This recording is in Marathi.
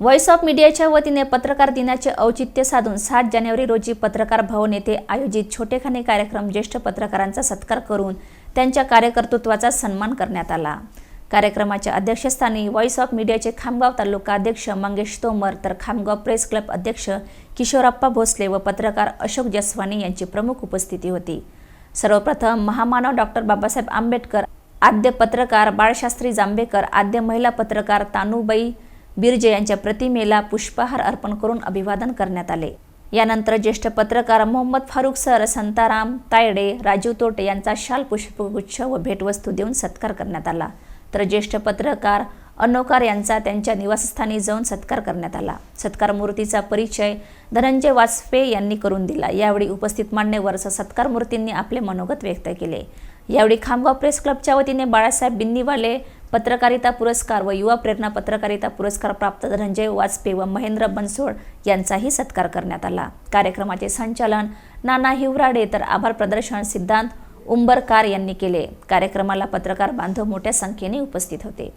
व्हॉइस ऑफ मीडियाच्या वतीने पत्रकार दिनाचे औचित्य साधून सात जानेवारी रोजी पत्रकार भवन येथे आयोजित छोटेखानी कार्यक्रम ज्येष्ठ पत्रकारांचा सत्कार करून त्यांच्या कार्यकर्तृत्वाचा सन्मान करण्यात आला. कार्यक्रमाच्या अध्यक्षस्थानी व्हॉइस ऑफ मीडियाचे खामगाव तालुका अध्यक्ष मंगेश तोमर तर खामगाव प्रेस क्लब अध्यक्ष किशोरप्पा भोसले व पत्रकार अशोक जसवानी यांची प्रमुख उपस्थिती होती. सर्वप्रथम महामानव डॉक्टर बाबासाहेब आंबेडकर आद्य पत्रकार बाळशास्त्री जांभेकर आद्य महिला पत्रकार तानुबाई बिर्जे यांच्या प्रतिमेला पुष्पहार अर्पण करून अभिवादन करण्यात आले. यानंतर ज्येष्ठ पत्रकार मोहम्मद फारुख सर संताराम तायडे राजू तोटे यांचा शाल पुष्पगुच्छ व भेटवस्तू देऊन सत्कार करण्यात आला. तर ज्येष्ठ पत्रकार अनोकार यांचा त्यांच्या निवासस्थानी जाऊन सत्कार करण्यात आला. सत्कार मूर्तीचा परिचय धनंजय वाजपे यांनी करून दिला. यावेळी उपस्थित मान्यवर सत्कार मूर्तींनी आपले मनोगत व्यक्त केले. यावेळी खामगाव प्रेस क्लबच्या वतीने बाळासाहेब बिन्नीवाले पत्रकारिता पुरस्कार व युवा प्रेरणा पत्रकारिता पुरस्कार प्राप्त धनंजय वाजपे व महेंद्र बनसोड यांचाही सत्कार करण्यात आला. कार्यक्रमाचे संचालन नाना हिवराडे तर आभार प्रदर्शन सिद्धांत उंबरकार यांनी केले. कार्यक्रमाला पत्रकार बांधव मोठ्या संख्येने उपस्थित होते.